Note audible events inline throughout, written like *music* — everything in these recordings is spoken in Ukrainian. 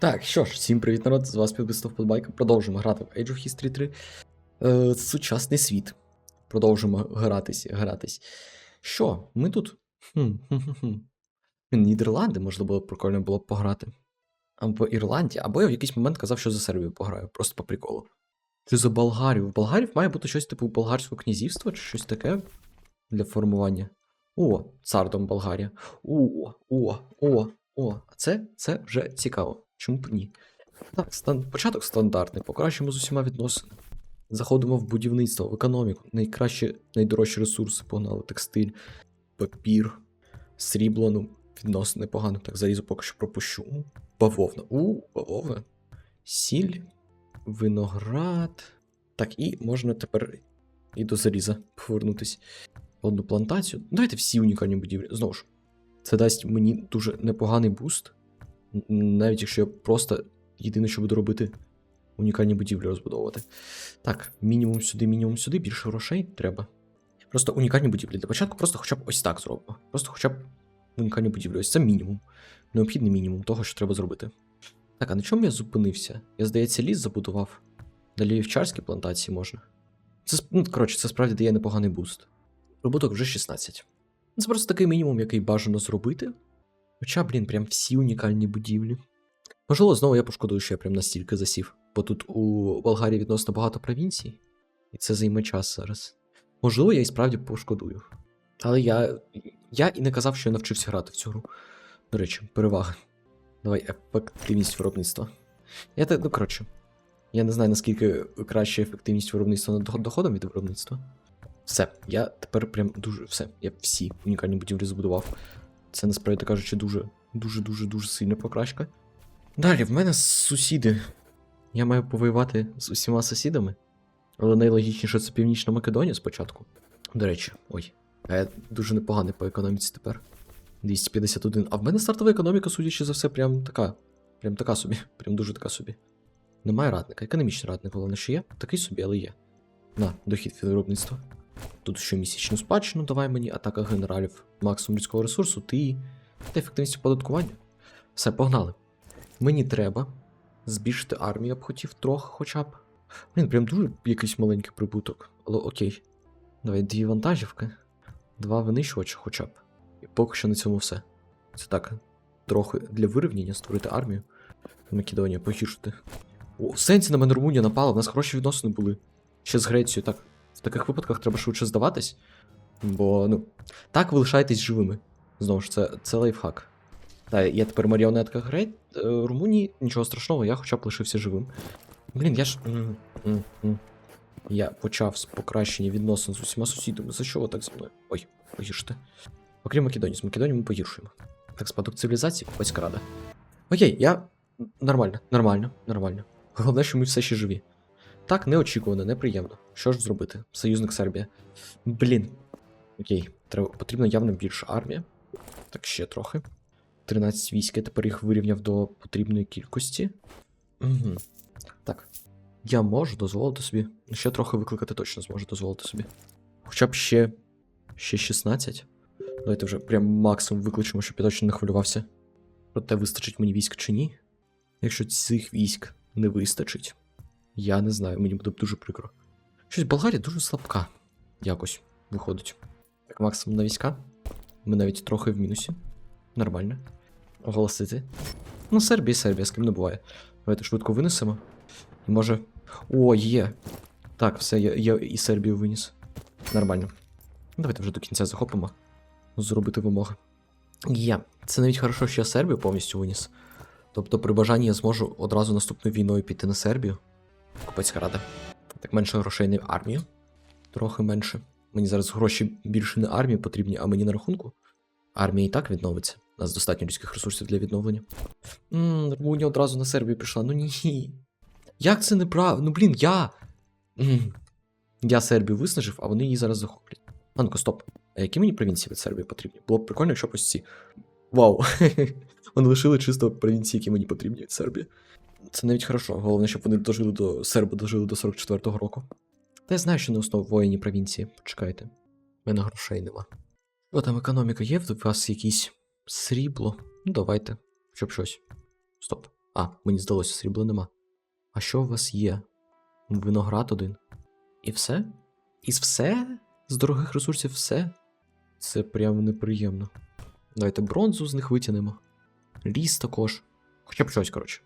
Так, що ж, всім привіт, народ, з вас підписав Подбайка. Продовжимо грати в Age of History 3. Е, сучасний світ. Продовжимо гратись, гратись. Що, ми тут? Хм. Нідерланди, можливо, прикольно було б пограти. Або Ірландія, або я в якийсь момент казав, що за Сербію пограю, просто по приколу. Чи за Болгарію? В Болгарів має бути щось типу болгарського князівства, чи щось таке для формування. О, цардом Болгарія. О, о, о, о. А це, це вже цікаво. Чому б ні? Так, стан... початок стандартний, покращимо з усіма відносини. Заходимо в будівництво, в економіку. Найкращі, найдорожчі ресурси погнали. Текстиль, папір, срібло, ну, відносно непогано. Так, залізо поки що пропущу. Бавовна. У, бавовна. Сіль, виноград. Так, і можна тепер і до заліза повернутись. Одну плантацію. Давайте всі унікальні будівлі. Знову ж, це дасть мені дуже непоганий буст. Навіть якщо я просто єдине, що буду робити, унікальні будівлі розбудовувати. Так, мінімум сюди, мінімум сюди, більше грошей треба. Просто унікальні будівлі. Для початку просто хоча б ось так зробимо. Просто хоча б унікальні будівлі. Ось це мінімум. Необхідний мінімум того, що треба зробити. Так, а на чому я зупинився? Я, здається, ліс забудував. Далі вівчарські плантації можна. Це, ну, коротше, це справді дає непоганий буст. Прибуток вже 16. Це просто такий мінімум, який бажано зробити. Хоча, блін, прям всі унікальні будівлі. Можливо, знову я пошкодую, що я прям настільки засів. Бо тут у Болгарії відносно багато провінцій, і це займе час зараз. Можливо, я і справді пошкодую. Але я. Я і не казав, що я навчився грати в цю гру. До речі, перевага. Давай ефективність виробництва. Я так, ну коротше. Я не знаю, наскільки краще ефективність виробництва над доходом від виробництва. Все, я тепер прям дуже все. Я всі унікальні будівлі збудував. Це насправді кажучи, дуже, дуже, дуже, дуже сильна покращка. Далі, в мене сусіди. Я маю повоювати з усіма сусідами. Але найлогічніше це Північна Македонія спочатку. До речі, ой. А я дуже непоганий по економіці тепер. 251. А в мене стартова економіка, судячи за все, прям така. Прям така собі. Прям дуже така собі. Немає радника. Економічний радник, головне, що є. Такий собі, але є. На, дохід від виробництва. Тут щомісячну спадщину давай мені, атака генералів, максимум людського ресурсу, ти та ефективність оподаткування. Все, погнали. Мені треба збільшити армію, я б хотів трохи хоча б. Блін, прям дуже якийсь маленький прибуток. Але окей. Давай дві вантажівки, два винищувача хоча б. І поки що на цьому все. Це так, трохи для вирівняння створити армію. Македонія погіршити. О, сенсі на мене Румунія напала, в нас хороші відносини були. Ще з Грецією, так. В таких випадках треба швидше здаватись. Бо, ну, так ви лишаєтесь живими. Знову ж, це, це лайфхак. Так, я тепер маріонетка Грей... е, Румунії, нічого страшного, я хоча б лишився живим. Блін, я ж. Я почав з покращення відносин з усіма сусідами. За що ви так зі мною? Ой, погіршите. Окрім Македонії, з Македонією ми погіршуємо. Так, спадок цивілізації, купецька рада. Окей, я. Нормально, нормально, нормально. Головне, що ми все ще живі. Так, неочікувано, неприємно. Що ж зробити? Союзник Сербія. Блін. Окей, треба, потрібна явно більша армія. Так, ще трохи. 13 військ, я тепер їх вирівняв до потрібної кількості. Угу. Так. Я можу дозволити собі. ну, Ще трохи викликати точно зможу дозволити собі. Хоча б ще. Ще 16. Давайте вже прям максимум викличемо, щоб я точно не хвилювався. Проте вистачить мені військ чи ні. Якщо цих військ не вистачить, я не знаю, мені буде дуже прикро. Щось Болгарія дуже слабка. Якось виходить. Так, максимум на війська. Ми навіть трохи в мінусі. Нормально. Оголосити. Ну, Сербія, Сербія, з ким не буває. Давайте швидко винесемо. І може. О, є. Так, все, я, я і Сербію виніс. Нормально. Давайте вже до кінця захопимо. Зробити вимоги. Є. Це навіть хорошо, що я Сербію повністю виніс. Тобто, при бажанні я зможу одразу наступною війною піти на Сербію. Купецька рада. Так менше грошей на армію. Трохи менше. Мені зараз гроші більше не армії потрібні, а мені на рахунку. Армія і так відновиться. У нас достатньо людських ресурсів для відновлення. Ммм, Румунія одразу на Сербію пішла. Ну ні. Як це неправильно? Ну блін, я. М. Я Сербію виснажив, а вони її зараз захоплять. Ну-ка, стоп. А які мені провінції від Сербії потрібні? Було б прикольно, якщо б ось ці. Вау. *laughs* Вони лишили чисто провінції, які мені потрібні від Сербії. Це навіть хорошо. Головне, щоб вони дожили до серби дожили до 44-го року. Та я знаю, що не основ воєнні провінції. Почекайте. У мене грошей нема. О, там економіка є, в вас якісь срібло. Ну, давайте. Щоб щось. Стоп. А, мені здалося, срібла нема. А що у вас є? Виноград один. І все? І все? З дорогих ресурсів все? Це прямо неприємно. Давайте бронзу з них витягнемо. Ліс також. Хоча б щось, коротше.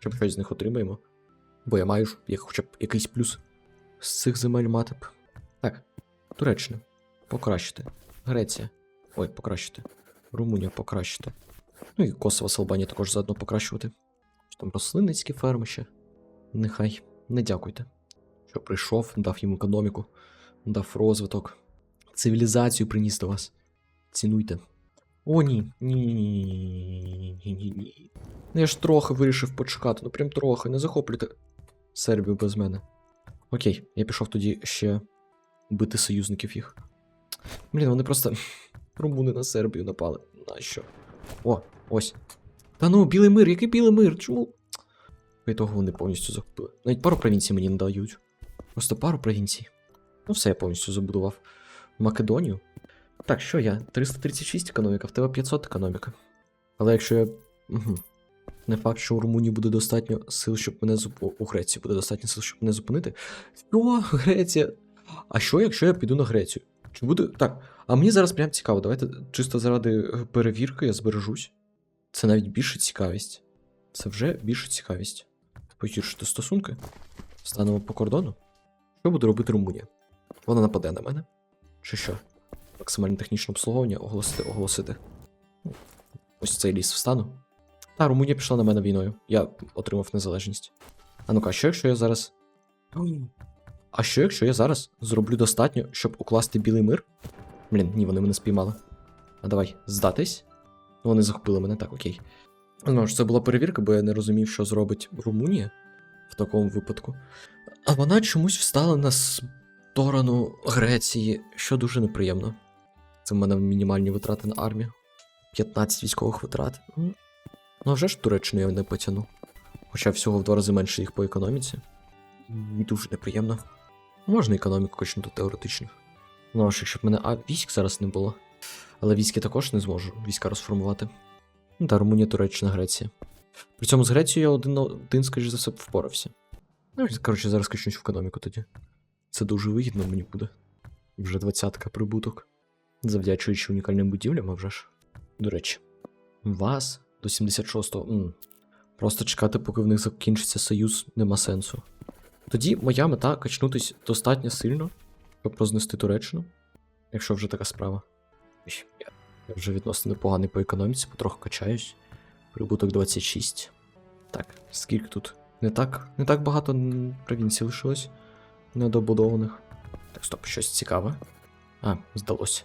Хоча б щось з них отримаємо. Бо я маю ж як хоча б якийсь плюс з цих земель мати б. Так, Туреччина. Покращити. Греція. Ой, покращити. Румунія покращити. Ну і Косово з Албанії також заодно покращувати. Що там рослинницькі ферми ще. Нехай. Не дякуйте. Що прийшов, дав їм економіку, дав розвиток, цивілізацію приніс до вас. Цінуйте. О, ні. Ні, ні, ні, ні, ні, ні. Ну, Я ж трохи вирішив почекати, ну прям трохи, не захоплюйте Сербію без мене. Окей, я пішов тоді ще бити союзників їх. Блін, вони просто румуни на Сербію напали. Нащо? О, ось. Та ну, білий мир, який білий мир? Чому? По того вони повністю захопили. Навіть пару провінцій мені не дають. Просто пару провінцій. Ну, все, я повністю забудував Македонію. Так, що я? 336 економіка, в тебе 500 економіка. Але якщо я. Не факт, що у Румунії буде достатньо сил, щоб мене зуп... У Греції буде достатньо сил, щоб мене зупинити. Що, Греція? А що, якщо я піду на Грецію? Чи буде. Так, а мені зараз прям цікаво, давайте чисто заради перевірки я збережусь. Це навіть більше цікавість. Це вже більше цікавість. Погіршити стосунки. Станемо по кордону. Що буде робити Румунія? Вона нападе на мене? Чи що? Максимальне технічне обслуговування оголосити, оголосити. Ось цей ліс встану. Та, Румунія пішла на мене війною. Я отримав незалежність. А ну-ка, що якщо я зараз. А що якщо я зараз зроблю достатньо, щоб укласти білий мир? Блін, ні, вони мене спіймали. А давай, здатись? Ну, вони захопили мене, так, окей. Ну ж, це була перевірка, бо я не розумів, що зробить Румунія в такому випадку. А вона чомусь встала на сторону Греції, що дуже неприємно. Це в мене мінімальні витрати на армію. 15 військових витрат. Ну, а вже ж Туреччину я не потягну. Хоча всього в два рази менше їх по економіці. Дуже неприємно. Можна економіку качнути теоретично. Ну, аж якщо б мене. А військ зараз не було. Але військи також не зможу війська розформувати. Ну, Та Румунія, Туреччина, Греція. При цьому з Грецією я один один, скоріш за все, впорався. Ну, коротше, зараз качнусь в економіку тоді. Це дуже вигідно мені буде. Вже двадцятка прибуток. Завдячуючи унікальним будівлям, а вже ж. До речі, вас до 76-го. м, Просто чекати, поки в них закінчиться союз, нема сенсу. Тоді моя мета качнутись достатньо сильно, щоб рознести Туреччину, якщо вже така справа. Я, вже відносно непоганий по економіці, потроху качаюсь. Прибуток 26. Так, скільки тут? Не так, не так багато провінцій лишилось недобудованих. Так, стоп, щось цікаве. А, здалося.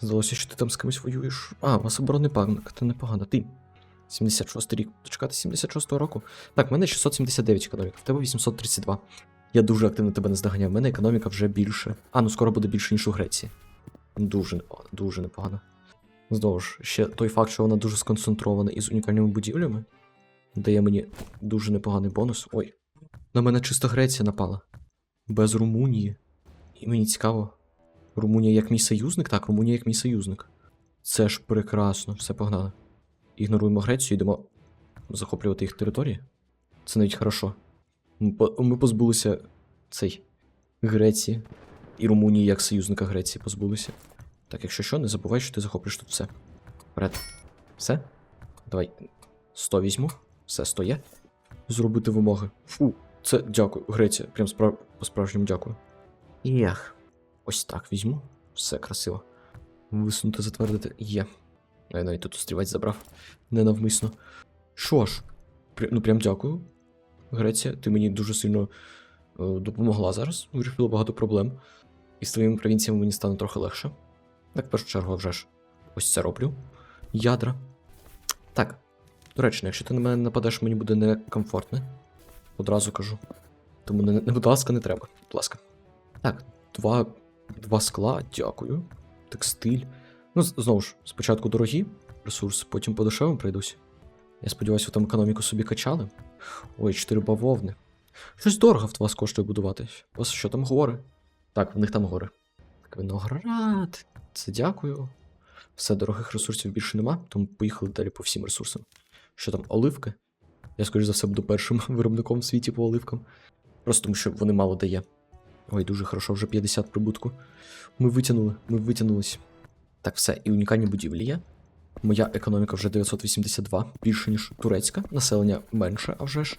Здалося, що ти там з кимось воюєш. А, у вас оборонний панк, це непогано. Ти. 76 рік. Дочекати 76-го року. Так, в мене 679 економіка, в тебе 832. Я дуже активно тебе наздоганяв. В мене економіка вже більше. А, ну скоро буде більше, ніж у Греції. Дуже непогано, дуже непогано. Знову ж, ще той факт, що вона дуже сконцентрована із унікальними будівлями, дає мені дуже непоганий бонус. Ой. На мене чисто Греція напала. Без Румунії. І мені цікаво. Румунія як мій союзник? Так, Румунія як мій союзник. Це ж прекрасно, все погнали. Ігноруємо Грецію, йдемо захоплювати їх території. Це навіть хорошо. Ми по- Ми позбулися цей Греції і Румунії як союзника Греції позбулися. Так, якщо що, не забувай, що ти захоплюєш тут все. Вперед. Все? Давай. 100 візьму. Все, 100 є. Зробити вимоги. Фу, це дякую, Греція. Прям справ... по-справжньому дякую. Єх. Ось так візьму. Все красиво. Висунути, затвердити. Є. А я навіть тут острівець забрав. Ненавмисно. Що ж, пря- ну прям дякую. Греція, ти мені дуже сильно е, допомогла зараз. Вирішила багато проблем. І з твоїми провінціями мені стане трохи легше. Так, в першу чергу, вже ж. Ось це роблю. Ядра. Так. До речі, якщо ти на мене нападеш, мені буде некомфортно. Одразу кажу. Тому не, не, будь ласка, не треба. Будь ласка. Так, два, два скла, дякую. Текстиль. Ну, знову ж, спочатку дорогі ресурси, потім по дешевим прийдусь. Я сподіваюся, ви там економіку собі качали. Ой, чотири бавовни. Щось дорого в вас коштує будувати. Вас що там гори? Так, в них там гори. Так, виноград. Це дякую. Все, дорогих ресурсів більше нема, тому поїхали далі по всім ресурсам. Що там, оливки? Я, скоріш за все, буду першим *laughs* виробником в світі по оливкам. Просто тому, що вони мало дає. Ой, дуже хорошо, вже 50 прибутку. Ми витягнули, ми витягнулись. Так, все, і унікальні будівлі є. Моя економіка вже 982, більше, ніж турецька. Населення менше, а вже ж.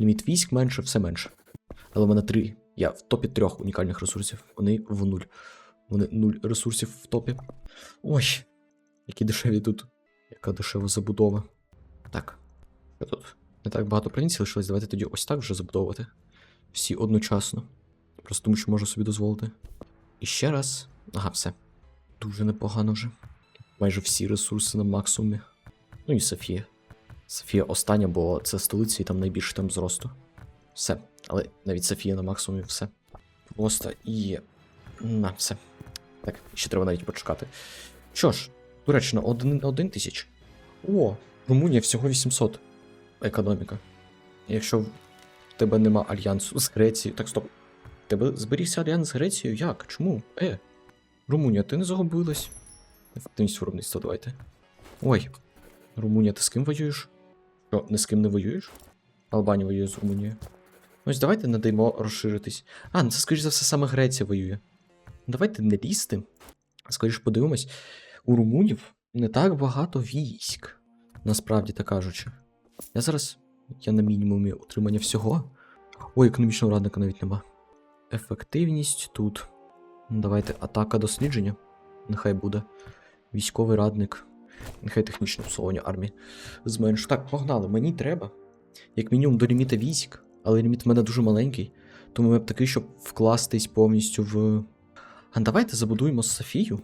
Ліміт військ менше, все менше. Але в мене три. Я в топі трьох унікальних ресурсів. Вони в нуль. Вони нуль ресурсів в топі. Ой, які дешеві тут. Яка дешева забудова. Так. Що тут? Не так багато провінцій лишилось. Давайте тоді ось так вже забудовувати. Всі одночасно. Просто тому, що можу собі дозволити. І ще раз. Ага, все. Дуже непогано вже. Майже всі ресурси на максимумі. Ну і Софія. Софія остання, бо це столиця і там найбільше там зросту. Все. Але навіть Софія на максимумі все. Просто і. На, все. Так, ще треба навіть почекати. Що ж, Туреччина, один, один тисяч. О, Румунія всього 800. Економіка. Якщо в тебе нема альянсу з Грецією. Так, стоп. Тебе зберігся альянс з Грецією? Як? Чому? Е. Румунія, ти не загубилась. Ефективність виробництва, давайте. Ой. Румунія, ти з ким воюєш? Що, не з ким не воюєш? Албанія воює з Румунією. Ну, Ось давайте надаємо розширитись. А, ну це, скоріш за все, саме Греція воює. Давайте не лізти. Скоріше подивимось. У румунів не так багато військ. Насправді так кажучи. Я зараз. Я на мінімумі утримання всього. Ой, економічного радника навіть нема. Ефективність тут. Давайте атака дослідження. Нехай буде. Військовий радник. Нехай технічне обслуговування армії. Зменшу. Так, погнали. Мені треба. Як мінімум до ліміта військ, але ліміт в мене дуже маленький. Тому я б такий, щоб вкластись повністю в. А давайте забудуємо Софію.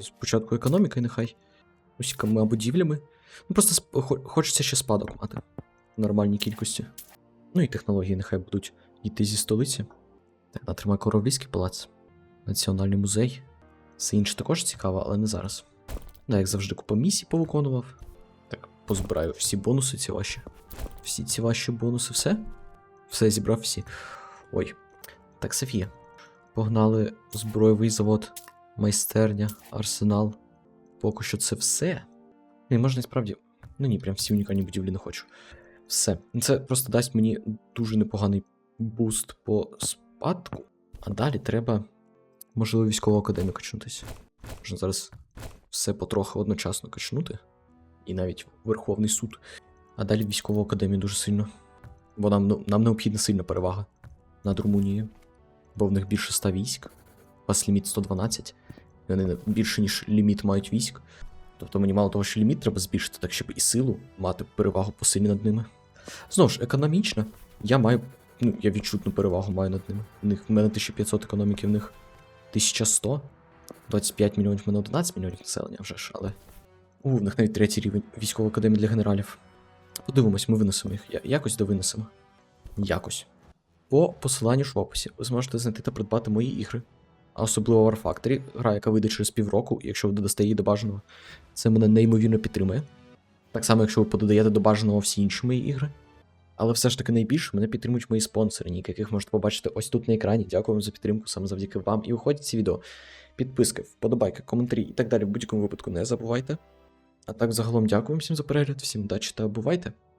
Спочатку економіки, нехай. Усіками будівлями. Ну просто хочеться ще спадок мати. В нормальній кількості. Ну і технології нехай будуть йти зі столиці. Натримай Коровлівський палац. Національний музей. Все інше також цікаво, але не зараз. Да, як завжди, купа місій повиконував. Так, позбираю всі бонуси ці ваші. Всі ці ваші бонуси, все? Все, зібрав всі. Ой. Так, Софія. Погнали збройовий завод, майстерня, арсенал. Поки що це все. Не, можна і справді. Ну ні, прям всі унікальні будівлі не хочу. Все. Це просто дасть мені дуже непоганий буст по спадку. А далі треба, можливо, військову академію качнутися. Можна зараз все потрохи одночасно качнути. І навіть Верховний суд. А далі військову академію дуже сильно. Бо нам, нам необхідна сильна перевага над Румунією. Бо в них більше 100 військ. У вас ліміт 112. І вони більше, ніж ліміт мають військ. Тобто мені мало того, що ліміт треба збільшити, так щоб і силу мати перевагу по силі над ними. Знову ж, економічно, я маю. Ну, я відчутну перевагу маю над ними. У них в мене 1500 економіки, в них 1100. 25 мільйонів, в мене 11 мільйонів населення вже ж, але. У, в них навіть третій рівень військової академії для генералів. Подивимось, ми винесемо їх. Я- Якось довинесемо. Якось. По посиланню ж в описі ви зможете знайти та придбати мої ігри. А особливо War Factory, гра, яка вийде через півроку, якщо ви додасте її до бажаного. Це мене неймовірно підтримує. Так само, якщо ви подаєте до бажаного всі інші мої ігри. Але все ж таки найбільше мене підтримують мої спонсори, ніки, яких можете побачити ось тут на екрані. Дякую вам за підтримку, саме завдяки вам. І виходять ці відео. Підписки, вподобайки, коментарі і так далі в будь-якому випадку не забувайте. А так загалом дякую всім за перегляд, всім удачі та бувайте!